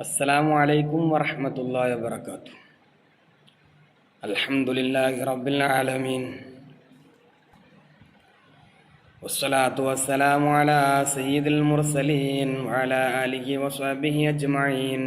السلام عليكم ورحمة الله وبركاته الحمد لله رب العالمين والصلاة والسلام على سيد المرسلين وعلى آله وصحبه أجمعين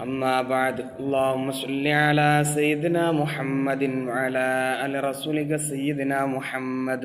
أما بعد اللهم صل على سيدنا محمد وعلى آل رسولك سيدنا محمد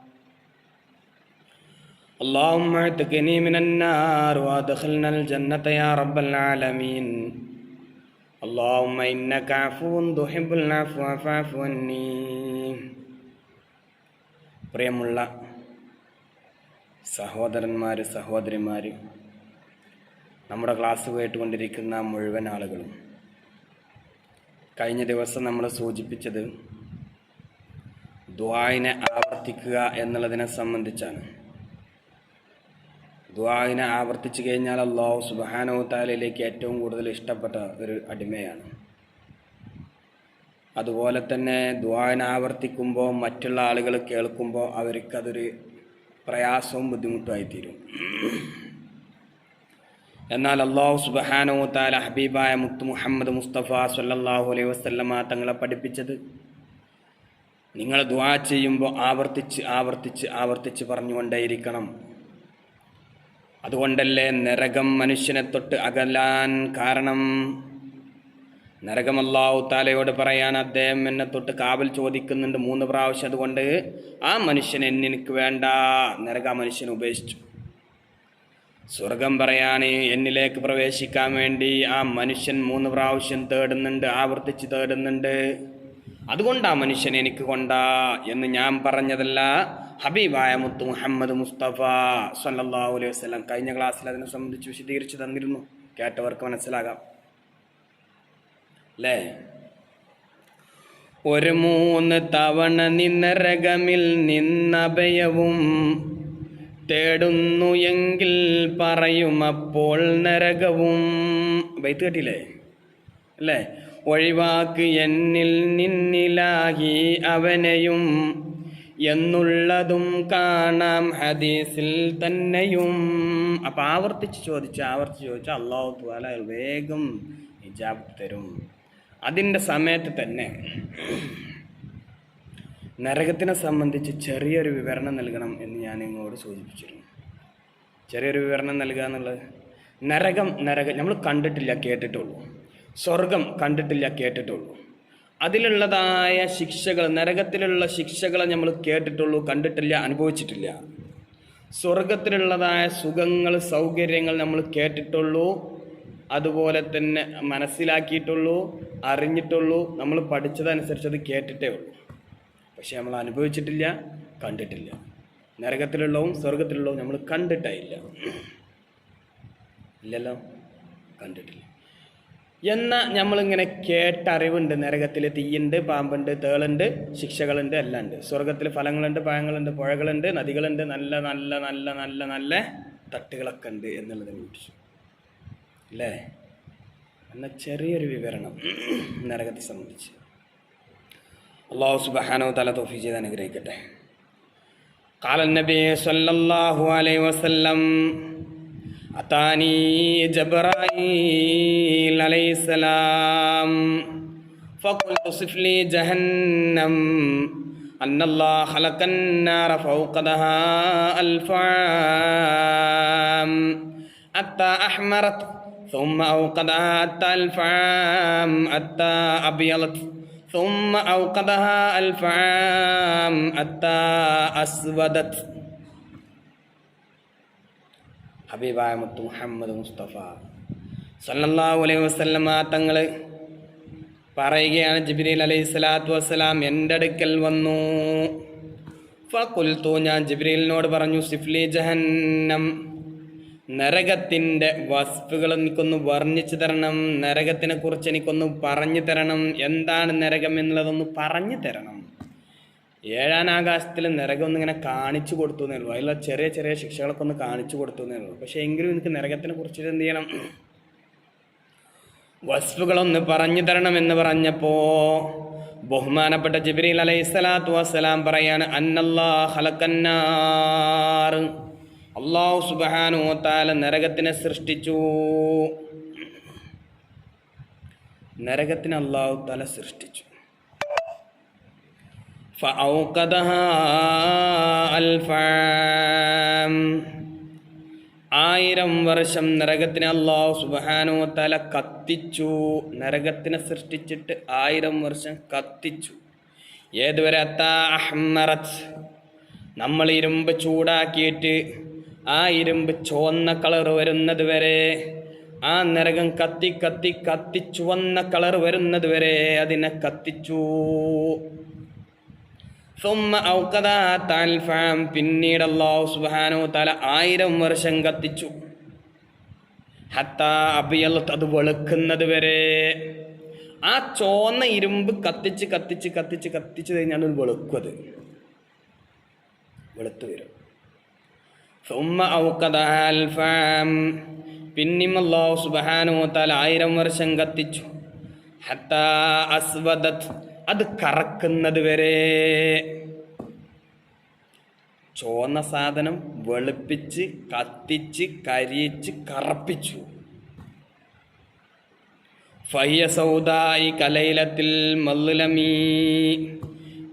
اللهم اعتقني من النار وادخلنا الجنة يا رب العالمين اللهم إنك عفو تحب العفو فاعف عني പ്രിയമുള്ള സഹോദരന്മാർ സഹോദരിമാർ നമ്മുടെ ക്ലാസ് കേട്ടുകൊണ്ടിരിക്കുന്ന മുഴുവൻ ആളുകളും കഴിഞ്ഞ ദിവസം നമ്മൾ സൂചിപ്പിച്ചത് ദ്വായിനെ ആവർത്തിക്കുക എന്നുള്ളതിനെ സംബന്ധിച്ചാണ് ദ്വായിനെ ആവർത്തിച്ചു കഴിഞ്ഞാൽ അള്ളാഹു സുബാനോ താലയിലേക്ക് ഏറ്റവും കൂടുതൽ ഇഷ്ടപ്പെട്ട ഒരു അടിമയാണ്. അതുപോലെ തന്നെ ദ്വായന ആവർത്തിക്കുമ്പോൾ മറ്റുള്ള ആളുകൾ കേൾക്കുമ്പോൾ അവർക്കതൊരു പ്രയാസവും ബുദ്ധിമുട്ടുമായി തീരും എന്നാൽ അള്ളാഹു സുബഹാനോ താല ഹബീബായ മുത്ത് മുഹമ്മദ് മുസ്തഫ സല്ലാഹു അലൈഹി വസ്ലമ തങ്ങളെ പഠിപ്പിച്ചത് നിങ്ങൾ ദുവാ ചെയ്യുമ്പോൾ ആവർത്തിച്ച് ആവർത്തിച്ച് ആവർത്തിച്ച് പറഞ്ഞുകൊണ്ടേയിരിക്കണം. അതുകൊണ്ടല്ലേ നരകം മനുഷ്യനെ തൊട്ട് അകലാൻ കാരണം? നരകമല്ലാഹു താലയോട് പറയാൻ അദ്ദേഹം എന്നെ തൊട്ട് കാവൽ ചോദിക്കുന്നുണ്ട് മൂന്ന് പ്രാവശ്യം. അതുകൊണ്ട് ആ മനുഷ്യൻ എന്നെനിക്ക് വേണ്ട. നരക മനുഷ്യൻ ഉപേക്ഷിച്ചു. സ്വർഗം പറയാൻ എന്നിലേക്ക് പ്രവേശിക്കാൻ വേണ്ടി ആ മനുഷ്യൻ മൂന്ന് പ്രാവശ്യം തേടുന്നുണ്ട് ആവർത്തിച്ച് തേടുന്നുണ്ട്. അതുകൊണ്ട് മനുഷ്യൻ എനിക്ക് കൊണ്ടാ എന്ന് ഞാൻ പറഞ്ഞതല്ല. ഹബീബായ മുത്തു മുഹമ്മദ് മുസ്തഫ സല്ലാഹു അലൈഹി വസ്ലാം കഴിഞ്ഞ ക്ലാസ്സിൽ അതിനെ സംബന്ധിച്ച് വിശദീകരിച്ച് തന്നിരുന്നു. കേട്ടവർക്ക് മനസ്സിലാകാം. അല്ലേ ഒരു മൂന്ന് തവണ നിന്നരകമിൽ നിന്നഭയവും തേടുന്നു എങ്കിൽ പറയുമപ്പോൾ നരകവും. വൈത്ത് കേട്ടില്ലേ അല്ലേ ഒഴിവാക്ക് എന്നിൽ നിന്നിലാകി അവനെയും എന്നുള്ളതും കാണാം ഹദീസിൽ തന്നെയും. അപ്പം ആവർത്തിച്ച് ചോദിച്ച് ആവർത്തിച്ച് ചോദിച്ചാൽ അള്ളാഹു താല വേഗം ഹിജാബ് തരും. അതിന്റെ സമയത്ത് തന്നെ നരകത്തിനെ സംബന്ധിച്ച് ചെറിയൊരു വിവരണം നൽകണം എന്ന് ഞാൻ നിങ്ങളോട് സൂചിപ്പിച്ചിരുന്നു. ചെറിയൊരു വിവരണം നൽകുക എന്നുള്ളത് നരകം നരകം നമ്മൾ കണ്ടിട്ടില്ല കേട്ടിട്ടുള്ളൂ. സ്വർഗം കണ്ടിട്ടില്ല കേട്ടിട്ടുള്ളൂ. അതിലുള്ളതായ ശിക്ഷകൾ നരകത്തിലുള്ള ശിക്ഷകളെ നമ്മൾ കേട്ടിട്ടുള്ളൂ കണ്ടിട്ടില്ല അനുഭവിച്ചിട്ടില്ല. സ്വർഗത്തിലുള്ളതായ സുഖങ്ങൾ സൗകര്യങ്ങൾ നമ്മൾ കേട്ടിട്ടുള്ളൂ അതുപോലെ തന്നെ മനസ്സിലാക്കിയിട്ടുള്ളൂ അറിഞ്ഞിട്ടുള്ളൂ നമ്മൾ പഠിച്ചതനുസരിച്ച് അത് കേട്ടിട്ടേ ഉള്ളൂ. പക്ഷെ നമ്മൾ അനുഭവിച്ചിട്ടില്ല കണ്ടിട്ടില്ല. നരകത്തിലുള്ളവും സ്വർഗത്തിലുള്ളവും നമ്മൾ കണ്ടിട്ടായില്ല ഇല്ലല്ലോ? കണ്ടിട്ടില്ല. എന്ന നമ്മളിങ്ങനെ കേട്ടറിവുണ്ട് നരകത്തിൽ തീയുണ്ട് പാമ്പുണ്ട് തേളുണ്ട് ശിക്ഷകളുണ്ട് എല്ലാം ഉണ്ട് സ്വർഗത്തിൽ ഫലങ്ങളുണ്ട് പഴങ്ങളുണ്ട് പുഴകളുണ്ട് നദികളുണ്ട് നല്ല നല്ല നല്ല നല്ല നല്ല തട്ടുകളൊക്കെ ഉണ്ട് എന്നുള്ളത് ചോദിച്ചു അല്ലേ? എന്ന ചെറിയൊരു വിവരണം നരകത്തെ സംബന്ധിച്ച്. അള്ളാഹു സുബഹാനോ തല തോഫി ചെയ്ത് അനുഗ്രഹിക്കട്ടെ. കാലം നബി സല്ലല്ലാഹു അലൈഹി വസല്ലം أتاني جبرائيل عليه السلام. فقلت صف لي جهنم. أن الله خلق النار فوقدها ألف عام. حتى أحمرت ثم أوقدها حتى ألف عام. حتى أبيضت ثم أوقدها ألف عام. حتى أسودت ഹബീബായ മുത്തു മുഹമ്മദ് മുസ്തഫ. സല്ലല്ലാഹു അലൈഹി വസല്ലമ തങ്ങൾ പറയുകയാണ് ജിബ്രീൽ അലൈഹി സ്വലാത്തു വസ്സലാം എന്റെ അടുക്കൽ വന്നു. ഫുൽത്തു ഞാൻ ജിബ്രീലിനോട് പറഞ്ഞു സിഫ്ലി ജഹന്നം നരകത്തിന്റെ വസ്തുക്കൾ എനിക്കൊന്ന് വർണിച്ചു തരണം നരകത്തിനെ കുറിച്ച് എനിക്കൊന്ന് പറഞ്ഞു തരണം എന്താണ് നരകം എന്നുള്ളതൊന്ന് പറഞ്ഞു തരണം. ഏഴാം ആകാശത്തിൽ ഇങ്ങനെ കാണിച്ചു കൊടുത്തു എന്നേ ഉള്ളൂ. അതിലുള്ള ചെറിയ ചെറിയ ശിക്ഷകളൊക്കെ ഒന്ന് കാണിച്ചു കൊടുത്തു എന്നേ ഉള്ളൂ. പക്ഷേ എങ്കിലും എനിക്ക് നരകത്തിനെ കുറിച്ചിട്ട് എന്ത് ചെയ്യണം? വസ്തുക്കളൊന്ന് പറഞ്ഞു തരണം എന്ന് പറഞ്ഞപ്പോ ബഹുമാനപ്പെട്ട ജിബ്രീൽ അലൈഹി സ്വലാത്തു വസ്സലാം പറയാണ് അന്നല്ലാഹലക്കന്നാർ അള്ളാഹു സുബാനു താല നരകത്തിനെ സൃഷ്ടിച്ചു. നരകത്തിന് അള്ളാഹു താല സൃഷ്ടിച്ചു. അൽഫാം ആയിരം വർഷം നരകത്തിനെ അള്ളാഹു സുബാനോ തല കത്തിച്ചു. നരകത്തിനെ സൃഷ്ടിച്ചിട്ട് ആയിരം വർഷം കത്തിച്ചു. ഏതുവരെ അഹ്മറത്ത് നമ്മൾ ഇരുമ്പ് ചൂടാക്കിയിട്ട് ആ ഇരുമ്പ് ചുവന്ന കളർ വരുന്നത് വരെ ആ നരകം കത്തി കത്തി കത്തി ചുവന്ന കളർ വരുന്നത് വരെ അതിനെ കത്തിച്ചു. പിന്നീട് അള്ളാഹു സുബാനോ തല ആയിരം വർഷം കത്തിച്ചു. അത് വെളുക്കുന്നത് വരെ. ആ ചോന്ന ഇരുമ്പ് കത്തിച്ച് കത്തിച്ച് കത്തിച്ച് കത്തിച്ച് കഴിഞ്ഞാണ് വെളുക്കുന്നത്. വെളുത്തു വരും. സുമ്മ അള്ളാഹു സുബാനോ തല ആയിരം വർഷം കത്തിച്ചു. ഹത്ത അസ്വദത്ത് അത് കറക്കുന്നത് വരെ. ചോന്ന സാധനം വെളുപ്പിച്ച് കത്തിച്ച് കരിയിച്ച് കറപ്പിച്ചു. ഫയ്യ സൗദായി കലയിലത്തിൽ മല്ലുലമീ.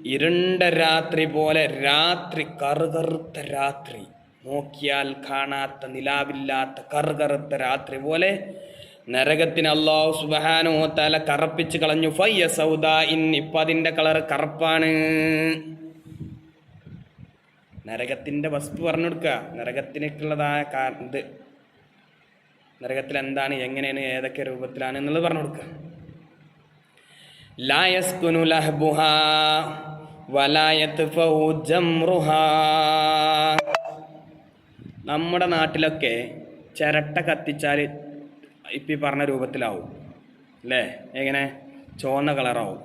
ഇരുണ്ട രാത്രി പോലെ രാത്രി കറുകറുത്ത രാത്രി. നോക്കിയാൽ കാണാത്ത നിലാവില്ലാത്ത കറുകറുത്ത രാത്രി പോലെ നരകത്തിന് അള്ളാഹു സുബഹാനോ തല കറപ്പിച്ച് കളഞ്ഞു. ഫയ്യ സൗദ ഇന്നിപ്പോ അതിന്റെ കളർ കറുപ്പാണ്. നരകത്തിന്റെ വസ്തു പറഞ്ഞു കൊടുക്കുക നരകത്തിനേക്കുള്ളതായ കാരണം ഇത്. നരകത്തിൽ എന്താണ് എങ്ങനെയാണ് ഏതൊക്കെ രൂപത്തിലാണ് എന്നുള്ളത് പറഞ്ഞു കൊടുക്കുക ലാ യസ്കുനു വലായത്ത് നമ്മുടെ നാട്ടിലൊക്കെ ചിരട്ട കത്തിച്ചാൽ ഇപ്പം ഈ പറഞ്ഞ രൂപത്തിലാവും. അല്ലേ എങ്ങനെ? ചുവന്ന കളറാവും.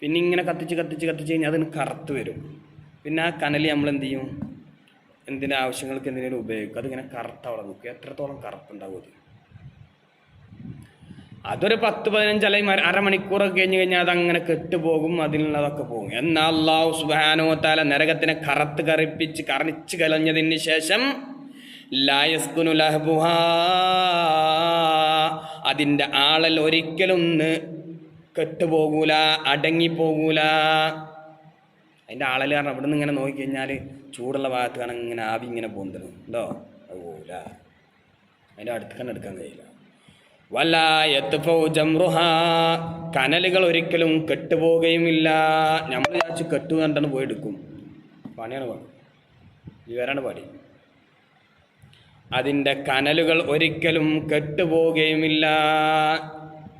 പിന്നെ ഇങ്ങനെ കത്തിച്ച് കത്തിച്ച് കത്തിച്ച് കഴിഞ്ഞാൽ അതിന് കറുത്ത് വരും. പിന്നെ ആ കനലി നമ്മൾ എന്ത് ചെയ്യും? എന്തിന്റെ ആവശ്യങ്ങൾക്ക് എന്തിനേലും ഉപയോഗിക്കും? അതിങ്ങനെ കറുത്ത അവിടെ നിൽക്കും. എത്രത്തോളം കറുപ്പുണ്ടാവും അത്? അതൊരു പത്ത് പതിനഞ്ച് അല്ലെങ്കിൽ അര- അരമണിക്കൂറൊക്കെ കഴിഞ്ഞ് കഴിഞ്ഞാൽ അതങ്ങനെ കെട്ടുപോകും അതിനുള്ളതൊക്കെ പോകും. എന്നാൽ അള്ളാഹു താല നരകത്തിനെ കറുത്ത് കറിപ്പിച്ച് കറണിച്ച് കളഞ്ഞതിന് ശേഷം ലായസ്കുനു ലഹ്ബുഹാ അതിന്റെ ആളൽ ഒരിക്കലും കെട്ടുപോകൂല അടങ്ങിപ്പോകൂല. അതിന്റെ ആളൽ കാരണം അവിടെ നിന്ന് ഇങ്ങനെ നോക്കിക്കഴിഞ്ഞാൽ ചൂടുള്ള ഭാഗത്ത് കാണാൻ ഇങ്ങനെ ആവി ഇങ്ങനെ പോകുന്നത് ഉണ്ടോ? അത് പോകൂല. അതിന്റെ അടുത്ത് തന്നെ എടുക്കാൻ കഴിയില്ല. വല്ലായത്ത് ജംറുഹ. കനലുകൾ ഒരിക്കലും കെട്ടുപോകുകയുമില്ല. നമ്മൾ വിചാരിച്ച് കെട്ടു കണ്ടാണ് പോയി എടുക്കും. പണിയാണ് പാടി വിവരാണ് പാടി അതിന്റെ കനലുകൾ ഒരിക്കലും കെട്ടുപോകുകയുമില്ല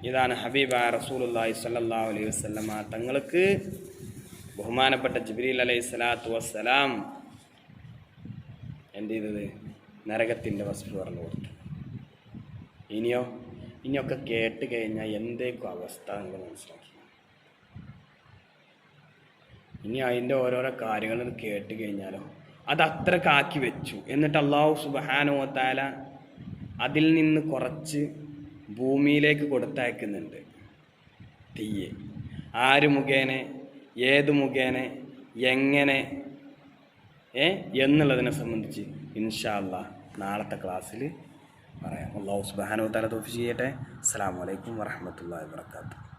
ഇതാണ് ഹബീബ റസൂലുള്ളാഹി സല്ലാ അലൈഹി വസല്ലമ. തങ്ങൾക്ക് ബഹുമാനപ്പെട്ട ജിബ്രീൽ അലൈഹി സ്വലാത്തു വസ്സലാം എന്ത് ചെയ്തത്? നരകത്തിന്റെ വസ്തു പറഞ്ഞു കൊടുത്തു. ഇനിയോ ഇനിയൊക്കെ കേട്ട് കഴിഞ്ഞാൽ എന്തേക്കും അവസ്ഥ നിങ്ങൾ മനസ്സിലാക്കി. ഇനി അതിന്റെ ഓരോരോ കാര്യങ്ങൾ കേട്ട് കഴിഞ്ഞാലോ? അത് അത്രക്കാക്കി വെച്ചു. എന്നിട്ട് അള്ളാഹു സുബഹാനോത്താല അതിൽ നിന്ന് കുറച്ച് ഭൂമിയിലേക്ക് കൊടുത്തയക്കുന്നുണ്ട്. തീയെ. ആര് മുഖേന? ഏത് മുഖേന? എങ്ങനെ? ഏ? എന്നുള്ളതിനെ സംബന്ധിച്ച് ഇൻഷാല്ല നാളത്തെ ക്ലാസ്സിൽ പറയാം. അള്ളാഹു സുബാനോ തല തോഫി ചെയ്യട്ടെ. അസ്സാം വലൈക്കും വരഹമുല്ലാ വാത്തു